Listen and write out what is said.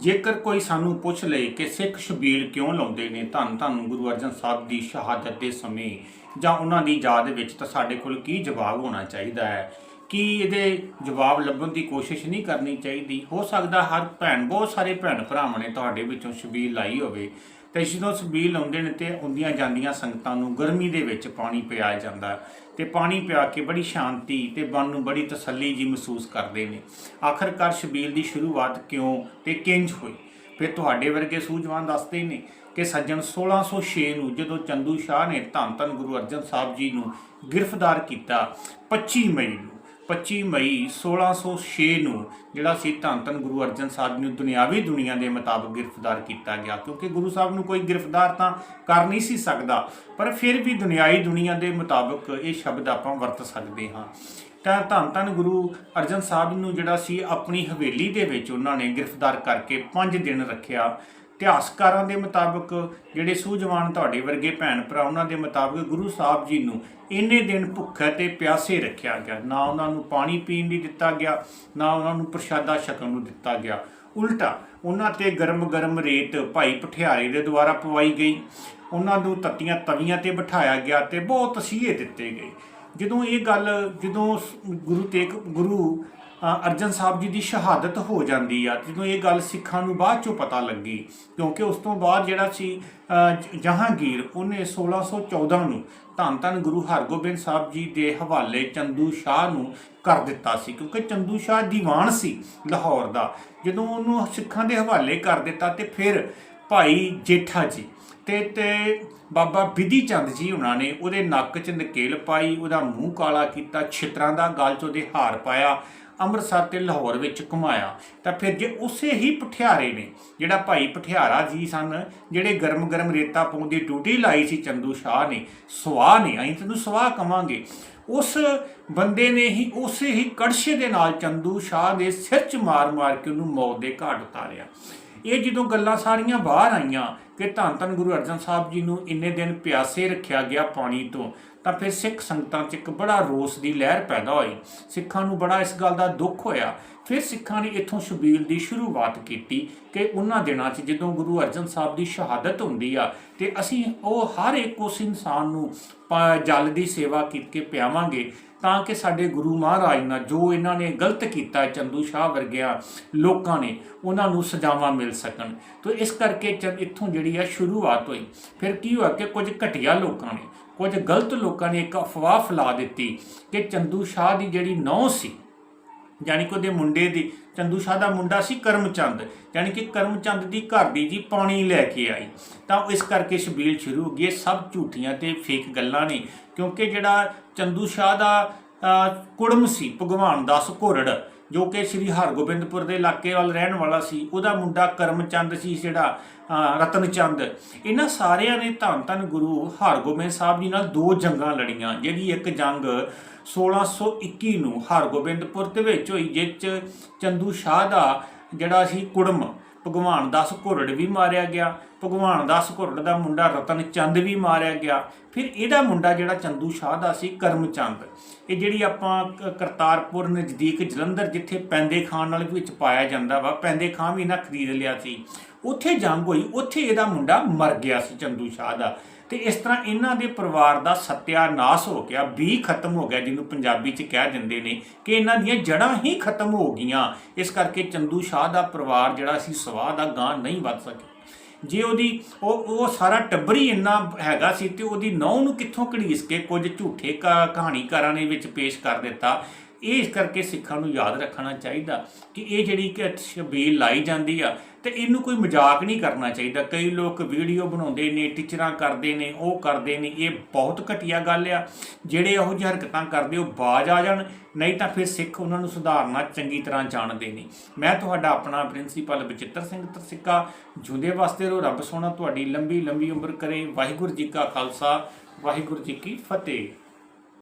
ਜੇਕਰ ਕੋਈ ਸਾਨੂੰ ਪੁੱਛ ਲਏ ਕਿ ਸਿੱਖ ਸ਼ਬੀਲ ਕਿਉਂ ਲਾਉਂਦੇ ਨੇ, ਧੰਨ ਧੰਨ ਗੁਰੂ ਅਰਜਨ ਸਾਹਿਬ ਦੀ ਸ਼ਹਾਦਤ ਦੇ ਸਮੇਂ ਜਾਂ ਉਹਨਾਂ ਦੀ ਯਾਦ ਵਿੱਚ ਤਾਂ ਸਾਡੇ ਕੋਲ ਕੀ ਜਵਾਬ ਹੋਣਾ ਚਾਹੀਦਾ ਹੈ? ਕੀ ਇਹਦੇ ਜਵਾਬ ਲੱਭਣ ਦੀ ਕੋਸ਼ਿਸ਼ ਨਹੀਂ ਕਰਨੀ ਚਾਹੀਦੀ? ਹੋ ਸਕਦਾ ਹਰ ਭੈਣ, ਬਹੁਤ ਸਾਰੇ ਭੈਣ ਭਰਾਵਾਂ ਨੇ ਤੁਹਾਡੇ ਵਿੱਚੋਂ ਛਬੀਲ ਲਾਈ ਹੋਵੇ। ਤੇ ਜਦੋਂ ਸ਼ਬੀਲ ਆਉਂਦੇ ਨੇ ਤੇ ਆਉਂਦੀਆਂ ਜਾਂਦੀਆਂ ਸੰਗਤਾਂ ਨੂੰ ਗਰਮੀ ਦੇ ਵਿੱਚ ਪਾਣੀ ਪਿਆ ਜਾਂਦਾ ਤੇ ਪਾਣੀ ਪਿਆ ਕੇ ਬੜੀ ਸ਼ਾਂਤੀ ਤੇ ਮਨ ਨੂੰ ਬੜੀ ਤਸੱਲੀ ਜੀ ਮਹਿਸੂਸ ਕਰਦੇ ਨੇ। ਆਖਰਕਾਰ ਸ਼ਬੀਲ ਦੀ ਸ਼ੁਰੂਆਤ ਕਿਉਂ ਤੇ ਕਿੰਜ ਹੋਈ? ਫਿਰ ਤੁਹਾਡੇ ਵਰਗੇ ਸੂਝਵਾਨ ਦੱਸਦੇ ਨੇ ਕਿ ਸੱਜਣ 1606 ਨੂੰ ਜਦੋਂ ਚੰਦੂ ਸ਼ਾਹ ਨੇ ਧੰਨ ਧੰਨ ਗੁਰੂ ਅਰਜਨ ਸਾਹਿਬ ਜੀ ਨੂੰ ਗ੍ਰਿਫਤਾਰ ਕੀਤਾ 25 ਮਈ ਨੂੰ। 25 ਮਈ 1606 ਨੂੰ ਜਿਹੜਾ ਸੀ ਧੰਨ ਧੰਨ ਗੁਰੂ ਅਰਜਨ ਸਾਹਿਬ ਜੀ ਨੂੰ ਦੁਨਿਆਵੀ ਦੁਨੀਆ ਦੇ ਮੁਤਾਬਕ ਗ੍ਰਿਫਤਾਰ ਕੀਤਾ ਗਿਆ। ਕਿਉਂਕਿ ਗੁਰੂ ਸਾਹਿਬ ਨੂੰ ਕੋਈ ਗ੍ਰਿਫਤਾਰ ਤਾਂ ਕਰ ਨਹੀਂ ਸੀ ਸਕਦਾ, ਪਰ ਫਿਰ ਵੀ ਦੁਨਿਆਈ ਦੁਨੀਆ ਦੇ ਮੁਤਾਬਕ ਇਹ ਸ਼ਬਦ ਆਪਾਂ ਵਰਤ ਸਕਦੇ ਹਾਂ। ਤਾਂ ਧੰਨ ਧੰਨ ਗੁਰੂ ਅਰਜਨ ਸਾਹਿਬ ਨੂੰ ਜਿਹੜਾ ਸੀ ਆਪਣੀ ਹਵੇਲੀ ਦੇ ਵਿੱਚ ਉਹਨਾਂ ਨੇ ਗ੍ਰਿਫਤਾਰ ਕਰਕੇ 5 ਦਿਨ ਰੱਖਿਆ। ਇਤਿਹਾਸਕਾਰਾਂ ਦੇ ਮੁਤਾਬਕ ਜਿਹੜੇ ਸੂਝਵਾਨ ਤੁਹਾਡੇ ਵਰਗੇ ਭੈਣ ਭਰਾ, ਉਹਨਾਂ ਦੇ ਮੁਤਾਬਕ ਗੁਰੂ ਸਾਹਿਬ ਜੀ ਨੂੰ ਇੰਨੇ ਦਿਨ ਭੁੱਖੇ ਤੇ ਪਿਆਸੇ ਰੱਖਿਆ ਗਿਆ। ਨਾ ਉਹਨਾਂ ਨੂੰ ਪਾਣੀ ਪੀਣ ਲਈ ਦਿੱਤਾ ਗਿਆ, ਨਾ ਉਹਨਾਂ ਨੂੰ ਪ੍ਰਸ਼ਾਦਾ ਛਕਣ ਨੂੰ ਦਿੱਤਾ ਗਿਆ। ਉਲਟਾ, ਉਹਨਾਂ ਤੇ ਗਰਮ-ਗਰਮ ਰੇਤ ਭਾਈ ਪਠਿਆਰੇ ਦੇ ਦੁਆਰਾ ਪਵਾਈ ਗਈ। ਉਹਨਾਂ ਨੂੰ ਤੱਤੀਆਂ ਤਵੀਆਂ ਤੇ ਬਿਠਾਇਆ ਗਿਆ ਤੇ ਬਹੁਤ ਤਸੀਹੇ ਦਿੱਤੇ ਗਏ। ਜਦੋਂ ਇਹ ਗੱਲ, ਜਦੋਂ ਗੁਰੂ ਤੇਗ, ਗੁਰੂ ਅਰਜਨ ਸਾਹਿਬ ਜੀ ਦੀ ਸ਼ਹਾਦਤ ਹੋ ਜਾਂਦੀ ਆ ਜਦੋਂ ਇਹ ਗੱਲ ਸਿੱਖਾਂ ਨੂੰ ਬਾਅਦ ਚੋਂ ਪਤਾ ਲੱਗੀ ਕਿਉਂਕਿ ਉਸ ਤੋਂ ਬਾਅਦ ਜਿਹੜਾ ਸੀ ਅ, ਜ- ਜਹਾਂਗੀਰ ਉਹਨੇ 1614 ਨੂੰ ਧੰਨ ਧੰਨ ਗੁਰੂ ਹਰਗੋਬਿੰਦ ਸਾਹਿਬ ਜੀ ਦੇ ਹਵਾਲੇ ਚੰਦੂ ਸ਼ਾਹ ਨੂੰ ਕਰ ਦਿੱਤਾ ਸੀ ਕਿਉਂਕਿ ਚੰਦੂ ਸ਼ਾਹ ਦੀਵਾਨ ਸੀ ਲਾਹੌਰ ਦਾ। ਜਦੋਂ ਉਹਨੂੰ ਸਿੱਖਾਂ ਦੇ ਹਵਾਲੇ ਕਰ ਦਿੱਤਾ ਤੇ ਫਿਰ ਭਾਈ ਜੇਠਾ ਜੀ ਤੇ ਤੇ ਬਾਬਾ ਬਿਧੀ ਚੰਦ ਜੀ ਉਹਨਾਂ ਨੇ ਉਹਦੇ ਨੱਕ 'ਚ ਨਕੇਲ ਪਾਈ ਉਹਦਾ ਮੂੰਹ ਕਾਲਾ ਕੀਤਾ ਛਿੱਤਰਾਂ ਦਾ ਗਲ 'ਚ ਉਹਦੇ ਹਾਰ ਪਾਇਆ ਅੰਮ੍ਰਿਤਸਰ ਤੇ ਲਾਹੌਰ ਵਿੱਚ ਘੁਮਾਇਆ। ਤਾਂ ਫਿਰ ਜੇ ਉਸੇ ਹੀ ਪਠਿਆਰੇ ਨੇ, ਜਿਹੜਾ ਭਾਈ ਪਠਿਆਰਾ ਜੀ ਸਨ, ਜਿਹੜੇ ਗਰਮ-ਗਰਮ ਰੇਤਾ ਪਾਉਂਦੀ ਡਿਊਟੀ ਲਾਈ ਸੀ ਚੰਦੂ ਸ਼ਾਹ ਨੇ, ਸਵਾਹ ਨੇ, ਅਸੀਂ ਤੈਨੂੰ ਸਵਾਹ ਕਵਾਂਗੇ। ਉਸ ਬੰਦੇ ਨੇ ਹੀ ਉਸੇ ਹੀ ਕੜਛੇ ਦੇ ਨਾਲ ਚੰਦੂ ਸ਼ਾਹ ਦੇ ਸਿਰ 'ਚ ਮਾਰ-ਮਾਰ ਕੇ ਉਹਨੂੰ ਮੌਤ ਦੇ ਘਾਟ ਉਤਾਰਿਆ। ਇਹ ਜਦੋਂ ਗੱਲਾਂ ਸਾਰੀਆਂ ਬਾਹਰ ਆਈਆਂ ਕਿ ਧੰਨ ਧੰਨ ਗੁਰੂ ਅਰਜਨ ਸਾਹਿਬ ਜੀ ਨੂੰ ਇੰਨੇ ਦਿਨ ਪਿਆਸੇ ਰੱਖਿਆ ਗਿਆ ਪਾਣੀ ਤੋਂ, ਤਾਂ ਫਿਰ ਸਿੱਖ ਸੰਗਤਾਂ 'ਚ ਇੱਕ ਬੜਾ ਰੋਸ ਦੀ ਲਹਿਰ ਪੈਦਾ ਹੋਈ। ਸਿੱਖਾਂ ਨੂੰ ਬੜਾ ਇਸ ਗੱਲ ਦਾ ਦੁੱਖ ਹੋਇਆ। ਫਿਰ ਸਿੱਖਾਂ ਨੇ ਇੱਥੋਂ ਸ਼ਬੀਲ ਦੀ ਸ਼ੁਰੂਆਤ ਕੀਤੀ ਕਿ ਉਹਨਾਂ ਦਿਨਾਂ 'ਚ ਜਦੋਂ ਗੁਰੂ ਅਰਜਨ ਸਾਹਿਬ ਦੀ ਸ਼ਹਾਦਤ ਹੁੰਦੀ ਆ, ਤੇ ਅਸੀਂ ਉਹ ਹਰ ਇੱਕ ਉਸ ਇਨਸਾਨ ਨੂੰ ਜਲ ਦੀ ਸੇਵਾ ਕਰਕੇ ਪਿਆਵਾਂਗੇ, ਤਾਂ ਕਿ ਸਾਡੇ ਗੁਰੂ ਮਹਾਰਾਜ ਨਾਲ ਜੋ ਇਹਨਾਂ ਨੇ ਗਲਤ ਕੀਤਾ ਚੰਦੂ ਸ਼ਾਹ ਵਰਗਿਆਂ ਲੋਕਾਂ ਨੇ, ਉਹਨਾਂ ਨੂੰ ਸਜ਼ਾਵਾਂ ਮਿਲ ਸਕਣ। ਤੋਂ ਇਸ ਕਰਕੇ ਜਦ ਇੱਥੋਂ ਜਿਹੜੀ ਆ ਸ਼ੁਰੂਆਤ ਹੋਈ। ਫਿਰ ਕੀ ਹੋਇਆ ਕਿ ਕੁਝ ਘਟੀਆ ਲੋਕਾਂ ਨੇ ਕੁਝ ਗਲਤ ਲੋਕਾਂ ਨੇ ਇੱਕ ਅਫਵਾਹ ਫੈਲਾ ਦਿੱਤੀ ਕਿ ਚੰਦੂ ਸ਼ਾਹ ਦੀ ਜਿਹੜੀ ਨੌ ਸੀ ਯਾਨੀ ਕਿ ਉਹਦੇ ਮੁੰਡੇ ਦੀ ਚੰਦੂ ਸ਼ਾਹ ਦਾ ਮੁੰਡਾ ਸੀ ਕਰਮਚੰਦ ਯਾਨੀ ਕਿ ਕਰਮਚੰਦ ਦੀ ਘਰ ਦੀ ਜੀ ਪਾਣੀ ਲੈ ਕੇ ਆਈ। ਤਾਂ ਇਸ ਕਰਕੇ ਸ਼ਬੀਲ ਸ਼ੁਰੂ ਹੋ ਗਈ ਇਹ ਸਭ ਝੂਠੀਆਂ ਤੇ ਫੇਕ ਗੱਲਾਂ ਨੇ ਕਿਉਂਕਿ ਜਿਹੜਾ ਚੰਦੂ ਸ਼ਾਹ ਦਾ ਅਹ, ਕੁੜਮ ਸੀ ਭਗਵਾਨ ਦਾਸ ਘੋਰੜ ਜੋ ਕਿ ਸ੍ਰੀ ਹਰਗੋਬਿੰਦਪੁਰ ਦੇ ਇਲਾਕੇ ਵੱਲ ਰਹਿਣ ਵਾਲਾ ਸੀ ਉਹਦਾ ਮੁੰਡਾ ਕਰਮਚੰਦ ਸੀ ਜਿਹੜਾ ਅਹ, ਰਤਨਚੰਦ। ਇਹਨਾਂ ਸਾਰਿਆਂ ਨੇ ਧੰਨ ਧੰਨ ਗੁਰੂ ਹਰਗੋਬਿੰਦ ਸਾਹਿਬ ਜੀ ਨਾਲ ਦੋ ਜੰਗਾਂ ਲੜੀਆਂ ਜਿਹੜੀ ਇੱਕ ਜੰਗ 1621 ਨੂੰ ਹਰਗੋਬਿੰਦਪੁਰ ਦੇ ਵਿੱਚ ਹੋਈ ਜਿਸ 'ਚ ਚੰਦੂ ਸ਼ਾਹ ਦਾ ਜਿਹੜਾ ਸੀ ਕੁੜਮ। ਭਗਵਾਨ ਦਾਸ ਘੁਰੜ ਵੀ ਮਾਰਿਆ ਗਿਆ, ਭਗਵਾਨ ਦਾਸ ਘੁਰੜ ਦਾ ਮੁੰਡਾ ਰਤਨ ਚੰਦ ਵੀ ਮਾਰਿਆ ਗਿਆ। ਫਿਰ ਇਹਦਾ ਮੁੰਡਾ ਜਿਹੜਾ ਚੰਦੂ ਸ਼ਾਹ ਦਾ ਸੀ ਕਰਮਚੰਦ। ਇਹ ਜਿਹੜੀ ਆਪਾਂ ਕਰਤਾਰਪੁਰ ਨਜ਼ਦੀਕ ਜਲੰਧਰ ਜਿੱਥੇ ਪੈਂਦੇ ਖਾਨ ਨਾਲ ਵਿੱਚ ਪਾਇਆ ਜਾਂਦਾ ਵਾ, ਪੈਂਦੇ ਖਾਨ ਵੀ ਨਾ ਖਰੀਦ ਲਿਆ ਸੀ। ਉੱਥੇ ਜੰਗ ਹੋਈ, ਉੱਥੇ ਇਹਦਾ ਮੁੰਡਾ ਮਰ ਗਿਆ ਸੀ ਚੰਦੂ ਸ਼ਾਹ ਦਾ। ਤੇ ਇਸ ਤਰ੍ਹਾਂ ਇਹਨਾਂ ਦੇ ਪਰਿਵਾਰ ਦਾ ਸਤਿਆਨਾਸ਼ ਹੋ ਗਿਆ, ਵੀ ਖਤਮ ਹੋ ਗਿਆ, ਜਿਹਨੂੰ ਪੰਜਾਬੀ 'ਚ ਕਹਿ ਦਿੰਦੇ ਨੇ ਕਿ ਇਹਨਾਂ ਦੀਆਂ ਜੜ੍ਹਾਂ ਹੀ ਖਤਮ ਹੋ ਗਈਆਂ। ਇਸ ਕਰਕੇ ਚੰਦੂ ਸ਼ਾਹ ਦਾ ਪਰਿਵਾਰ ਜਿਹੜਾ ਸੀ, ਸਵਾਹ ਦਾ ਗਾਂ ਨਹੀਂ ਵੱਧ ਸਕਿਆ। ਜੇ ਉਹਦੀ, ਉਹ ਉਹ ਸਾਰਾ ਟੱਬਰ ਹੀ ਇੰਨਾ ਹੈਗਾ ਸੀ ਤੇ ਉਹਦੀ ਨੌਂ ਨੂੰ ਕਿੱਥੋਂ ਘੜੀਸ ਕੇ ਕੁਝ ਝੂਠੇ ਕਾ- ਕਹਾਣੀਕਾਰਾਂ ਨੇ ਵਿੱਚ ਪੇਸ਼ ਕਰ ਦਿੱਤਾ। ਇਸ ਕਰਕੇ ਸਿੱਖਾਂ ਨੂੰ ਯਾਦ ਰੱਖਣਾ ਚਾਹੀਦਾ ਕਿ ਇਹ ਜਿਹੜੀ ਕਿ ਛਬੀਲ ਲਾਈ ਜਾਂਦੀ ਆ ਤੇ ਇਹਨੂੰ ਕੋਈ ਮਜ਼ਾਕ ਨਹੀਂ ਕਰਨਾ ਚਾਹੀਦਾ। ਕਈ ਲੋਕ ਵੀਡੀਓ ਬਣਾਉਂਦੇ ਨੇ, ਟੀਚਰਾਂ ਕਰਦੇ ਨੇ, ਉਹ ਕਰਦੇ ਨੇ, ਇਹ ਬਹੁਤ ਘਟੀਆ ਗੱਲ ਆ। ਜਿਹੜੇ ਇਹੋ ਜਿਹੀ ਹਰਕਤਾਂ ਕਰਦੇ, ਉਹ ਬਾਜ ਆ ਜਾਣ, ਨਹੀਂ ਤਾਂ ਫਿਰ ਸਿੱਖ ਉਹਨਾਂ ਨੂੰ ਸੁਧਾਰਨਾ ਚੰਗੀ ਤਰ੍ਹਾਂ ਜਾਣਦੇ ਨੇ। ਮੈਂ ਤੁਹਾਡਾ ਆਪਣਾ ਪ੍ਰਿੰਸੀਪਲ ਬਚਿੱਤਰ ਸਿੰਘ ਤਰਸਿੱਕਾ ਜੁੰਦੇ ਵਾਸਤੇ ਰੋ ਰੱਬ ਸੋਹਣਾ, ਤੁਹਾਡੀ ਲੰਬੀ ਲੰਬੀ ਉਮਰ ਕਰੇ। ਵਾਹਿਗੁਰੂ ਜੀ ਕਾ ਖਾਲਸਾ, ਵਾਹਿਗੁਰੂ ਜੀ ਕੀ ਫਤਿਹ।